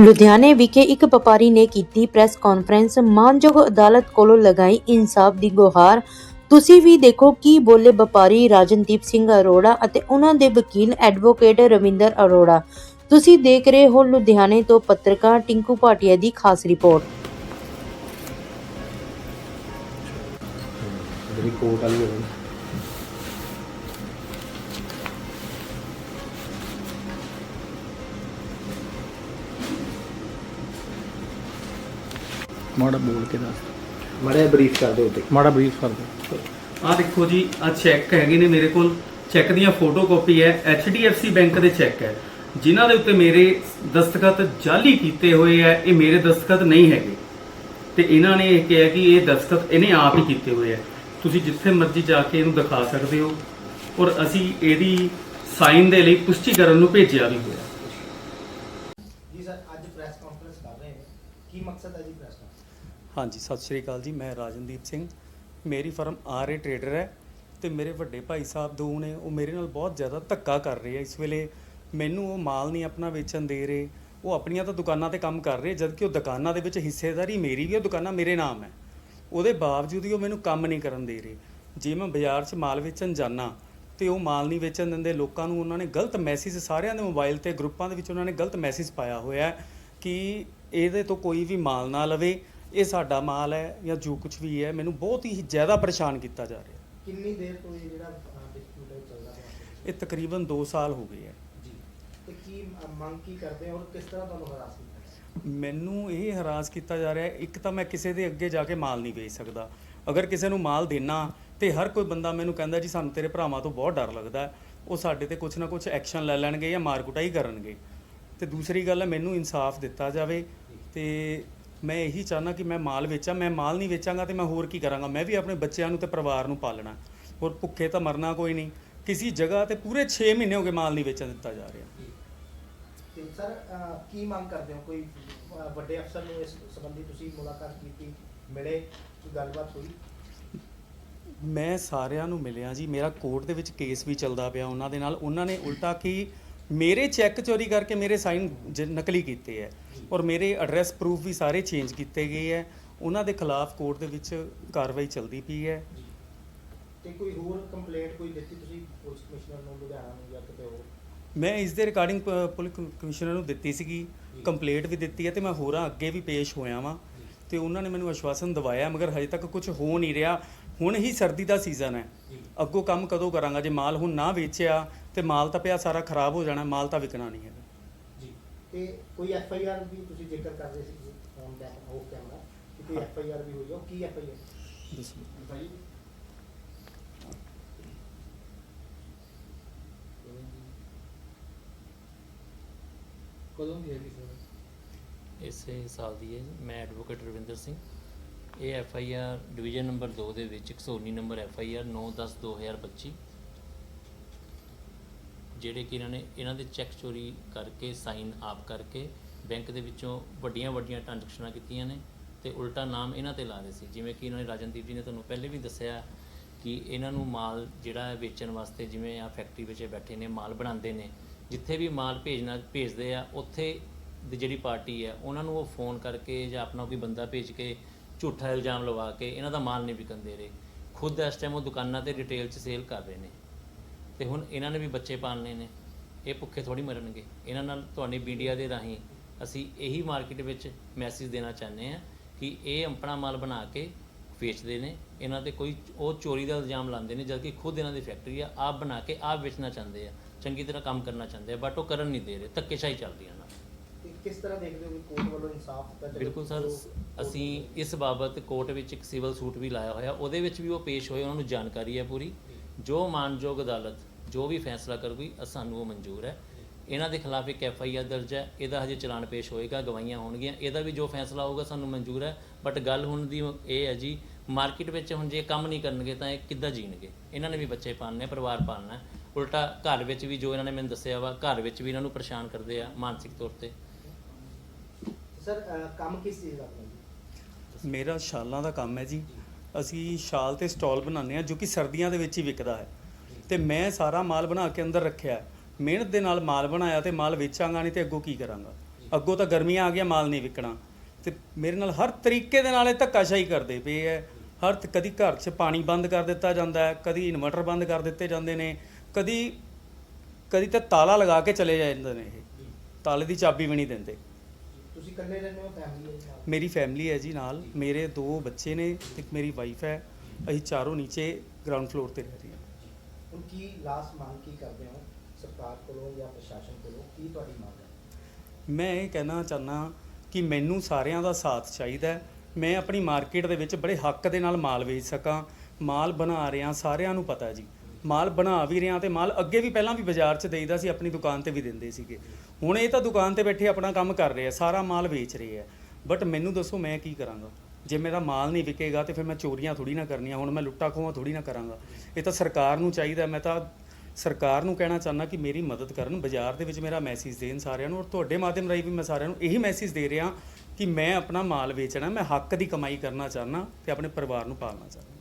ਲੁਧਿਆਣੇ ਵਿਖੇ ਇੱਕ ਵਪਾਰੀ ਨੇ ਕੀਤੀ ਪ੍ਰੈਸ ਕਾਨਫਰੰਸ। ਮਾਨਯੋਗ ਅਦਾਲਤ ਕੋਲੋਂ ਲਗਾਈ ਇਨਸਾਫ ਦੀ ਗੁਹਾਰ। ਤੁਸੀਂ ਵੀ ਦੇਖੋ ਕੀ ਬੋਲੇ ਵਪਾਰੀ ਰਾਜਨਦੀਪ ਸਿੰਘ ਅਰੋੜਾ ਅਤੇ ਉਹਨਾਂ ਦੇ ਵਕੀਲ ਐਡਵੋਕੇਟ ਰਵਿੰਦਰ ਅਰੋੜਾ। ਤੁਸੀਂ ਦੇਖ ਰਹੇ ਹੋ ਲੁਧਿਆਣੇ ਤੋਂ ਪੱਤਰਕਾਰ ਟਿੰਕੂ ਭਾਟੀਆ ਦੀ ਖਾਸ ਰਿਪੋਰਟ। ਜਿਹੜੀ ਕੋਟ ਵਾਲੀ ਹੋਵੇ ਮਾੜਾ ਬੋਲ ਕੇ ਦੱਸ ਮੜੇ ਬਰੀਫ ਕਰ ਦਿਓ ਤੇ ਮਾੜਾ ਬਰੀਫ ਕਰ ਦੇ ਆ ਦੇਖੋ ਜੀ ਆ ਚੈੱਕ ਹੈਗੇ ਨੇ ਮੇਰੇ ਕੋਲ। ਚੈੱਕ ਦੀਆਂ ਫੋਟੋਕਾਪੀ ਹੈ HDFC ਬੈਂਕ ਦੇ ਚੈੱਕ ਹੈ। ਜਿਨ੍ਹਾਂ ਦੇ ਉੱਤੇ ਮੇਰੇ ਦਸਤਖਤ ਜਾਲੀ ਕੀਤੇ ਹੋਏ ਹੈ ਇਹ ਮੇਰੇ ਦਸਤਖਤ ਨਹੀਂ ਹੈਗੇ। ਤੇ ਇਹਨਾਂ ਨੇ ਇਹ ਕਿਹਾ ਕਿ ਇਹ ਦਸਤਖਤ ਇਹਨੇ ਆਪ ਹੀ ਕੀਤੇ ਹੋਏ ਹੈ। ਤੁਸੀਂ ਜਿੱਥੇ ਮਰਜ਼ੀ ਜਾ ਕੇ ਇਹਨੂੰ ਦਿਖਾ ਸਕਦੇ ਹੋ। ਔਰ ਅਸੀਂ ਇਹਦੀ ਸਾਈਨ ਦੇ ਲਈ ਪੁਸ਼ਟੀ ਕਰਨ ਨੂੰ ਭੇਜਿਆ ਵੀ ਹੋਇਆ। ਜੀ ਸਰ ਅੱਜ ਪ੍ਰੈਸ ਕਾਨਫਰੰਸ ਕਰ ਰਹੇ ਨੇ ਕੀ ਮਕਸਦ ਹੈ ਜੀ ਪ੍ਰੈਸ ਹਾਂਜੀ, ਸਤਿ ਸ਼੍ਰੀ ਅਕਾਲ ਜੀ, ਮੈਂ ਰਾਜਨਦੀਪ ਸਿੰਘ। ਮੇਰੀ ਫਰਮ ਆਰ ਏ ਟਰੇਡਰ ਹੈ ਤੇ ਮੇਰੇ ਵੱਡੇ ਭਾਈ ਸਾਹਿਬ ਦੋ ਨੇ, ਉਹ ਮੇਰੇ ਨਾਲ ਬਹੁਤ ਜ਼ਿਆਦਾ ਧੱਕਾ ਕਰ ਰਹੇ ਆ ਇਸ ਵੇਲੇ। ਮੈਨੂੰ ਉਹ ਮਾਲ ਨਹੀਂ ਆਪਣਾ ਵੇਚਣ ਦੇ ਰਹੇ, ਉਹ ਆਪਣੀਆਂ ਤਾਂ ਦੁਕਾਨਾਂ ਤੇ ਕੰਮ ਕਰ ਰਹੇ ਜਦ ਕਿ ਉਹ ਦੁਕਾਨਾਂ ਦੇ ਵਿੱਚ ਹਿੱਸੇਦਾਰੀ ਮੇਰੀ ਵੀ ਉਹ ਦੁਕਾਨਾਂ ਮੇਰੇ ਨਾਮ ਹੈ। ਉਹਦੇ ਬਾਵਜੂਦ ਵੀ ਉਹ ਮੈਨੂੰ ਕੰਮ ਨਹੀਂ ਕਰਨ ਦੇ ਰਹੇ। ਜੇ ਮੈਂ ਬਾਜ਼ਾਰ 'ਚ ਮਾਲ ਵੇਚਣ ਜਾਣਾ ਤੇ ਉਹ ਮਾਲ ਨਹੀਂ ਵੇਚਣ ਦਿੰਦੇ, ਲੋਕਾਂ ਨੂੰ ਉਹਨਾਂ ਨੇ ਗਲਤ ਮੈਸੇਜ ਸਾਰਿਆਂ ਦੇ ਮੋਬਾਈਲ ਤੇ, ਗਰੁੱਪਾਂ ਦੇ ਵਿੱਚ ਉਹਨਾਂ ਨੇ ਗਲਤ ਮੈਸੇਜ ਪਾਇਆ ਹੋਇਆ ਕਿ ਇਹਦੇ ਤੋਂ ਕੋਈ ਵੀ ਮਾਲ ਨਾ ਲਵੇ। ਇਹ ਸਾਡਾ ਮਾਲ ਹੈ ਜਾਂ ਜੋ ਕੁਝ ਵੀ ਹੈ ਮੈਨੂੰ ਬਹੁਤ ਹੀ ਜ਼ਿਆਦਾ ਪਰੇਸ਼ਾਨ ਕੀਤਾ ਜਾ ਰਿਹਾ। ਕਿੰਨੀ ਦੇਰ ਤੋਂ ਇਹ ਜਿਹੜਾ ਡਿਸਪਿਊਟ ਹੈ ਚੱਲਦਾ ਪਿਆ? ਇਹ ਤਕਰੀਬਨ 2 ਸਾਲ ਹੋ ਗਏ ਹੈ। ਜੀ। ਤੇ ਕੀ ਮੰਗ ਕੀ ਕਰਦੇ ਹੋ ਔਰ ਕਿਸ ਤਰ੍ਹਾਂ ਤੁਹਾਨੂੰ ਹਰਾਸ ਕੀਤਾ ਮੈਨੂੰ ਇਹ ਹਰਾਸ ਕੀਤਾ ਜਾ ਰਿਹਾ ਹੈ ਇੱਕ ਤਾਂ ਮੈਂ ਕਿਸੇ ਦੇ ਅੱਗੇ ਜਾ ਕੇ ਮਾਲ ਨਹੀਂ ਵੇਚ ਸਕਦਾ। ਅਗਰ ਕਿਸੇ ਨੂੰ ਮਾਲ ਦੇਣਾ ਤੇ ਹਰ ਕੋਈ ਬੰਦਾ ਮੈਨੂੰ ਕਹਿੰਦਾ ਜੀ ਸਾਨੂੰ ਤੇਰੇ ਭਰਾਵਾਂ ਤੋਂ ਬਹੁਤ ਡਰ ਲੱਗਦਾ ਹੈ। ਉਹ ਸਾਡੇ ਤੇ ਕੁਝ ਨਾ ਕੁਝ ਐਕਸ਼ਨ ਲੈ ਲੈਣਗੇ ਜਾਂ ਮਾਰ ਕੁਟਾਈ ਕਰਨਗੇ। ਤੇ ਦੂਸਰੀ ਗੱਲ ਹੈ ਮੈਨੂੰ ਇਨਸਾਫ ਦਿੱਤਾ ਜਾਵੇ ਤੇ ਮੈਂ ਇਹੀ ਚਾਹਨਾ ਕਿ ਮੈਂ ਮਾਲ ਵੇਚਾਂ ਮੈਂ ਮਾਲ ਨਹੀਂ ਵੇਚਾਂਗਾ ਤੇ ਮੈਂ ਹੋਰ ਕੀ ਕਰਾਂਗਾ? ਮੈਂ ਵੀ ਆਪਣੇ ਬੱਚਿਆਂ ਨੂੰ ਤੇ ਪਰਿਵਾਰ ਨੂੰ ਪਾਲਣਾ। ਹੋਰ ਭੁੱਖੇ ਤਾਂ ਮਰਨਾ ਕੋਈ ਨਹੀਂ। ਕਿਸੇ ਜਗ੍ਹਾ ਤੇ ਪੂਰੇ 6 ਮਹੀਨੇ ਹੋ ਗਏ ਮਾਲ ਨਹੀਂ ਵੇਚਣ ਦਿੱਤਾ ਜਾ ਰਿਹਾ। ਤੇ ਸਰ ਕੀ ਮੰਗ ਕਰਦੇ ਹੋ? ਕੋਈ ਵੱਡੇ ਅਫਸਰ ਨੂੰ ਇਸ ਸੰਬੰਧੀ ਤੁਸੀਂ ਮੁਲਾਕਾਤ ਕੀਤੀ ਮਿਲੇ ਕੋਈ ਗੱਲਬਾਤ ਹੋਈ? ਮੈਂ ਸਾਰਿਆਂ ਨੂੰ ਮਿਲਿਆ ਜੀ। ਮੇਰਾ ਕੋਰਟ ਦੇ ਵਿੱਚ ਕੇਸ ਵੀ ਚੱਲਦਾ ਪਿਆ। ਉਹਨਾਂ ਦੇ ਨਾਲ ਉਹਨਾਂ ਨੇ ਉਲਟਾ ਕੀ ਮੇਰੇ ਚੈੱਕ ਚੋਰੀ ਕਰਕੇ ਮੇਰੇ ਸਾਈਨ ਨਕਲੀ ਕੀਤੇ ਹੈ ਔਰ ਮੇਰੇ ਐਡਰੈਸ ਪ੍ਰੂਫ ਵੀ ਸਾਰੇ ਚੇਂਜ ਕੀਤੇ ਗਏ ਹੈ ਉਹਨਾਂ ਦੇ ਖਿਲਾਫ ਕੋਰਟ ਦੇ ਵਿੱਚ ਕਾਰਵਾਈ ਚੱਲਦੀ ਪਈ ਹੈ ਤੇ ਕੋਈ ਹੋਰ ਕੰਪਲੇਂਟ ਕੋਈ ਦਿੱਤੀ ਤੁਸੀਂ ਪੁਲਿਸ ਕਮਿਸ਼ਨਰ ਨੂੰ ਲੁਧਿਆਣਾ ਨੂੰ ਜਾਂ ਕਿਤੇ ਹੋਰ? ਮੈਂ ਇਸ ਦੇ ਰਿਗਾਰਡਿੰਗ ਪੁਲਿਸ ਕਮਿਸ਼ਨਰ ਨੂੰ ਦਿੱਤੀ ਸੀਗੀ। ਕੰਪਲੇਂਟ ਵੀ ਦਿੱਤੀ ਹੈ ਤੇ ਮੈਂ ਹੋਰਾਂ ਅੱਗੇ ਵੀ ਪੇਸ਼ ਹੋਇਆ ਵਾਂ। ਤੇ ਉਹਨਾਂ ਨੇ ਮੈਨੂੰ ਆਸ਼ਵਾਸਨ ਦਿਵਾਇਆ ਮਗਰ ਹਜੇ ਤੱਕ ਕੁਝ ਹੋ ਨਹੀਂ ਰਿਹਾ। ਹੁਣ ਹੀ ਸਰਦੀ ਦਾ ਸੀਜ਼ਨ ਹੈ ਅੱਗੋਂ ਕੰਮ ਕਦੋਂ ਕਰਾਂਗਾ? ਜੇ ਮਾਲ ਹੁਣ ਨਾ ਵੇਚਿਆ ਤੇ ਮਾਲ ਤਾਂ ਪਿਆ ਸਾਰਾ ਖਰਾਬ ਹੋ ਜਾਣਾ ਮਾਲ ਤਾਂ ਵਿਕਣਾ ਨਹੀਂ ਹੈਗਾ। ਜੀ। ਤੇ ਕੋਈ ਐਫ ਆਈ ਆਰ ਵੀ ਤੁਸੀਂ ਜ਼ਿਕਰ ਕਰ ਰਹੇ ਸੀ ਫੋਨ ਕੈਮਰਾ ਉਹ ਕੈਮਰਾ ਕਿ ਕੋਈ ਐਫ ਆਈ ਆਰ ਵੀ ਹੋਈ ਹੈ ਉਹ ਕੀ ਐਫ ਆਈ ਆਰ? ਦੱਸੋ। ਕਦੋਂ ਦੀ ਹੈਗੀ ਸਰ? ਇਸੇ ਸਾਲ ਦੀ ਹੈ ਜੀ। ਮੈਂ ਐਡਵੋਕੇਟ ਰਵਿੰਦਰ ਸਿੰਘ। ਇਹ F I R division number 2 ਦੇ ਵਿੱਚ 119 ਨੰਬਰ ਐਫ ਆਈ ਆਰ 9/10/2025 ਜਿਹੜੇ ਕਿ ਇਹਨਾਂ ਨੇ, ਇਹਨਾਂ ਦੇ ਚੈੱਕ ਚੋਰੀ ਕਰਕੇ ਸਾਈਨ ਆਪ ਕਰਕੇ ਬੈਂਕ ਦੇ ਵਿੱਚੋਂ ਵੱਡੀਆਂ ਵੱਡੀਆਂ ਟ੍ਰਾਂਜੈਕਸ਼ਨਾਂ ਕੀਤੀਆਂ ਨੇ ਤੇ ਉਲਟਾ ਨਾਮ ਇਹਨਾਂ ਤੇ ਲਾ ਰਹੇ ਸੀ। ਜਿਵੇਂ ਕਿ ਇਹਨਾਂ ਨੇ ਰਾਜਨਦੀਪ ਜੀ ਨੇ ਤੁਹਾਨੂੰ ਪਹਿਲੇ ਵੀ ਦੱਸਿਆ ਕਿ ਇਹਨਾਂ ਨੂੰ ਮਾਲ ਜਿਹੜਾ ਹੈ ਵੇਚਣ ਵਾਸਤੇ ਜਿਵੇਂ ਆ ਫੈਕਟਰੀ ਵਿੱਚ ਬੈਠੇ ਨੇ, ਮਾਲ ਬਣਾਉਂਦੇ ਨੇ, ਜਿੱਥੇ ਵੀ ਮਾਲ ਭੇਜਣਾ, ਭੇਜਦੇ ਆ, ਉੱਥੇ ਦੀ ਜਿਹੜੀ ਪਾਰਟੀ ਹੈ, ਉਹਨਾਂ ਨੂੰ ਉਹ ਫੋਨ ਕਰਕੇ ਜਾਂ ਆਪਣਾ ਕੋਈ ਬੰਦਾ ਭੇਜ ਕੇ ਝੂਠਾ ਇਲਜ਼ਾਮ ਲਵਾ ਕੇ ਇਹਨਾਂ ਦਾ ਮਾਲ ਨਹੀਂ ਵਿਕਣ ਦੇ ਰਹੇ। ਖੁਦ ਇਸ ਟਾਈਮ ਉਹ ਦੁਕਾਨਾਂ ਤੇ ਰਿਟੇਲ 'ਚ ਸੇਲ ਕਰ ਰਹੇ ਨੇ। ਤੇ ਹੁਣ ਇਹਨਾਂ ਨੇ ਵੀ ਬੱਚੇ ਪਾਲਣੇ ਨੇ। ਇਹ ਭੁੱਖੇ ਥੋੜੀ ਮਰਨਗੇ। ਇਹਨਾਂ ਨਾਲ ਤੁਹਾਡੀ ਮੀਡੀਆ ਦੇ ਰਾਹੀਂ ਅਸੀਂ ਇਹੀ ਮਾਰਕੀਟ ਵਿੱਚ ਮੈਸੇਜ ਦੇਣਾ ਚਾਹੁੰਦੇ ਹਾਂ ਕਿ ਇਹ ਆਪਣਾ ਮਾਲ ਬਣਾ ਕੇ ਵੇਚਦੇ ਨੇ। ਇਹਨਾਂ ਤੇ ਕੋਈ ਉਹ ਚੋਰੀ ਦਾ ਇਲਜ਼ਾਮ ਲਾਉਂਦੇ ਨੇ, ਜਦਕਿ ਖੁਦ ਇਹਨਾਂ ਦੀ ਫੈਕਟਰੀ ਆ। ਆਪ ਬਣਾ ਕੇ ਆਪ ਵੇਚਣਾ ਚਾਹੁੰਦੇ ਆ। ਚੰਗੀ ਤਰ੍ਹਾਂ ਕੰਮ ਕਰਨਾ ਚਾਹੁੰਦੇ ਆ ਬਟ ਉਹ ਕਰਨ ਨਹੀਂ ਦੇ ਰਹੇ। ਧੱਕੇਸ਼ਾਹੀ ਚੱਲਦੀ ਹੈ ਨਾਲ। ਕਿਸ ਤਰ੍ਹਾਂ ਦੇਖਦੇ ਹੋ ਕਿ ਕੋਰਟ ਵੱਲੋਂ ਇਨਸਾਫ ਦਿੱਤਾ ਜਾਵੇ? ਬਿਲਕੁਲ ਸਰ ਅਸੀਂ ਇਸ ਬਾਬਤ ਕੋਰਟ ਵਿੱਚ ਇੱਕ ਸਿਵਲ ਸੂਟ ਵੀ ਲਾਇਆ ਹੋਇਆ। ਉਹਦੇ ਵਿੱਚ ਵੀ ਉਹ ਪੇਸ਼ ਹੋਏ ਉਹਨਾਂ ਨੂੰ ਜਾਣਕਾਰੀ ਹੈ ਪੂਰੀ। ਜੋ ਮਾਨਯੋਗ ਅਦਾਲਤ ਜੋ ਵੀ ਫੈਸਲਾ ਕਰੂਗੀ ਸਾਨੂੰ ਉਹ ਮਨਜ਼ੂਰ ਹੈ। ਇਹਨਾਂ ਦੇ ਖਿਲਾਫ ਇੱਕ ਐਫ ਆਈ ਆਰ ਦਰਜ ਹੈ। ਇਹਦਾ ਹਜੇ ਚਲਾਨ ਪੇਸ਼ ਹੋਏਗਾ ਗਵਾਹੀਆਂ ਹੋਣਗੀਆਂ। ਇਹਦਾ ਵੀ ਜੋ ਫੈਸਲਾ ਹੋਊਗਾ ਸਾਨੂੰ ਮਨਜ਼ੂਰ ਹੈ। ਬਟ ਗੱਲ ਹੁਣ ਦੀ ਇਹ ਹੈ ਜੀ ਮਾਰਕੀਟ ਵਿੱਚ ਹੁਣ ਜੇ ਕੰਮ ਨਹੀਂ ਕਰਨਗੇ ਤਾਂ ਇਹ ਕਿੱਦਾਂ ਜੀਣਗੇ? ਇਹਨਾਂ ਨੇ ਵੀ ਬੱਚੇ ਪਾਲਣੇ ਪਰਿਵਾਰ ਪਾਲਣਾ। ਉਲਟਾ ਘਰ ਵਿੱਚ ਵੀ ਜੋ ਇਹਨਾਂ ਨੇ ਮੈਨੂੰ ਦੱਸਿਆ ਵਾ ਘਰ ਵਿੱਚ ਵੀ ਇਹਨਾਂ ਨੂੰ ਪਰੇਸ਼ਾਨ ਕਰਦੇ ਆ ਮਾਨਸਿਕ ਤੌਰ ਤੇ। ਸਰ ਕੰਮ ਕਿਸ ਚੀਜ਼ ਦਾ ਆਪਣਾ ਮੇਰਾ ਸ਼ਾਲਾਂ ਦਾ ਕੰਮ ਹੈ ਜੀ। ਅਸੀਂ ਸ਼ਾਲ ਤੇ ਸਟਾਲ ਬਣਾਉਂਦੇ ਆ ਜੋ ਕਿ ਸਰਦੀਆਂ ਦੇ ਵਿੱਚ ਹੀ ਵਿਕਦਾ ਹੈ। ਤੇ ਮੈਂ ਸਾਰਾ ਮਾਲ ਬਣਾ ਕੇ ਅੰਦਰ ਰੱਖਿਆ ਹੈ। ਮਿਹਨਤ ਦੇ ਨਾਲ ਮਾਲ ਬਣਾਇਆ ਤੇ ਮਾਲ ਵੇਚਾਂਗਾ ਨਹੀਂ ਤੇ ਅੱਗੋਂ ਕੀ ਕਰਾਂਗਾ? ਅੱਗੋਂ ਤਾਂ ਗਰਮੀਆਂ ਆ ਗਿਆ ਮਾਲ ਨਹੀਂ ਵਿਕਣਾ। ਤੇ ਮੇਰੇ ਨਾਲ ਹਰ ਤਰੀਕੇ ਦੇ ਨਾਲ ਇਹ ਧੱਕਾਸ਼ਾਹੀ ਕਰਦੇ ਪਏ ਹੈ। ਹਰ ਤ- ਕਦੀ ਘਰ 'ਚ ਪਾਣੀ ਬੰਦ ਕਰ ਦਿੱਤਾ ਜਾਂਦਾ ਹੈ, ਕਦੀ ਇਨਵਰਟਰ ਬੰਦ ਕਰ ਦਿੱਤੇ ਜਾਂਦੇ ਨੇ, ਕਦੀ ਕਦੀ ਤਾਂ ਤਾਲਾ ਲਗਾ ਕੇ ਚਲੇ ਜਾਂਦੇ ਨੇ ਇਹ। ਤਾਲੇ ਦੀ ਚਾਬੀ ਵੀ ਨਹੀਂ ਦਿੰਦੇ। ਤੁਸੀਂ ਇਕੱਲੇ ਰਹਿੰਦੇ ਹੋ ਫੈਮਿਲੀ ਦੇ ਨਾਲ ਮੇਰੀ ਫੈਮਿਲੀ ਹੈ ਜੀ ਨਾਲ। ਮੇਰੇ ਦੋ ਬੱਚੇ ਨੇ ਤੇ ਇੱਕ ਮੇਰੀ ਵਾਈਫ ਹੈ। ਅਸੀਂ ਚਾਰੋਂ ਨੀਚੇ ਗਰਾਊਂਡ ਫਲੋਰ ਤੇ ਰਹਿ ਰਹੇ ਹਾਂ। ਹੁਣ ਕੀ ਲਾਸਟ ਮੰਗ ਕੀ ਕਰਦੇ ਹੋ? ਸਰਕਾਰ ਕੋਲੋਂ ਜਾਂ ਪ੍ਰਸ਼ਾਸਨ ਕੋਲੋਂ ਕੀ ਤੁਹਾਡੀ ਮੰਗ ਹੈ? ਮੈਂ ਇਹ ਕਹਿਣਾ ਚਾਹਨਾ ਕਿ ਮੈਨੂੰ ਸਾਰਿਆਂ ਦਾ ਸਾਥ ਚਾਹੀਦਾ ਹੈ। ਮੈਂ ਆਪਣੀ ਮਾਰਕੀਟ ਦੇ ਵਿੱਚ ਬੜੇ ਹੱਕ ਦੇ ਨਾਲ ਮਾਲ ਵੇਚ ਸਕਾਂ। ਮਾਲ ਬਣਾ ਰਿਹਾ ਸਾਰਿਆਂ ਨੂੰ ਪਤਾ ਜੀ। ਮਾਲ ਬਣਾ ਵੀ ਰਿਹਾ ਤੇ ਮਾਲ ਅੱਗੇ ਵੀ ਪਹਿਲਾਂ ਵੀ ਬਾਜ਼ਾਰ 'ਚ ਦੇਈਦਾ ਸੀ, ਆਪਣੀ ਦੁਕਾਨ ਤੇ ਵੀ ਦਿੰਦੇ ਸੀਗੇ। ਹੁਣ ਇਹ ਤਾਂ ਦੁਕਾਨ ਤੇ ਬੈਠੇ ਆਪਣਾ ਕੰਮ ਕਰ ਰਹੇ ਆ, ਸਾਰਾ ਮਾਲ ਵੇਚ ਰਹੇ ਆ। ਬਟ ਮੈਨੂੰ ਦੱਸੋ ਮੈਂ ਕੀ ਕਰਾਂਗਾ? ਜੇ ਮੇਰਾ ਮਾਲ ਨਹੀਂ ਵਿਕੇਗਾ ਤੇ ਫਿਰ ਮੈਂ ਚੋਰੀਆਂ ਥੋੜੀ ਨਾ ਕਰਨੀਆਂ, ਹੁਣ ਮੈਂ ਲੁੱਟਾ ਖੋਹਾਂ ਥੋੜੀ ਨਾ ਕਰਾਂਗਾ। ਇਹ ਤਾਂ ਸਰਕਾਰ ਨੂੰ ਚਾਹੀਦਾ, ਮੈਂ ਤਾਂ ਸਰਕਾਰ ਨੂੰ ਕਹਿਣਾ ਚਾਹੁੰਦਾ ਕਿ ਮੇਰੀ ਮਦਦ ਕਰਨ, ਬਾਜ਼ਾਰ ਦੇ ਵਿੱਚ ਮੇਰਾ ਮੈਸੇਜ ਦੇਣ ਸਾਰਿਆਂ ਨੂੰ ਔਰ ਤੁਹਾਡੇ ਮਾਧਿਅਮ ਰਾਹੀਂ ਵੀ ਮੈਂ ਸਾਰਿਆਂ ਨੂੰ ਇਹੀ ਮੈਸੇਜ ਦੇ ਰਿਹਾ ਕਿ ਮੈਂ ਆਪਣਾ ਮਾਲ ਵੇਚਣਾ, ਮੈਂ ਹੱਕ ਦੀ ਕਮਾਈ ਕਰਨਾ ਚਾਹੁੰਦਾ ਤੇ ਆਪਣੇ ਪਰਿਵਾਰ ਨੂੰ ਪਾਲਣਾ ਚਾਹੁੰਦਾ।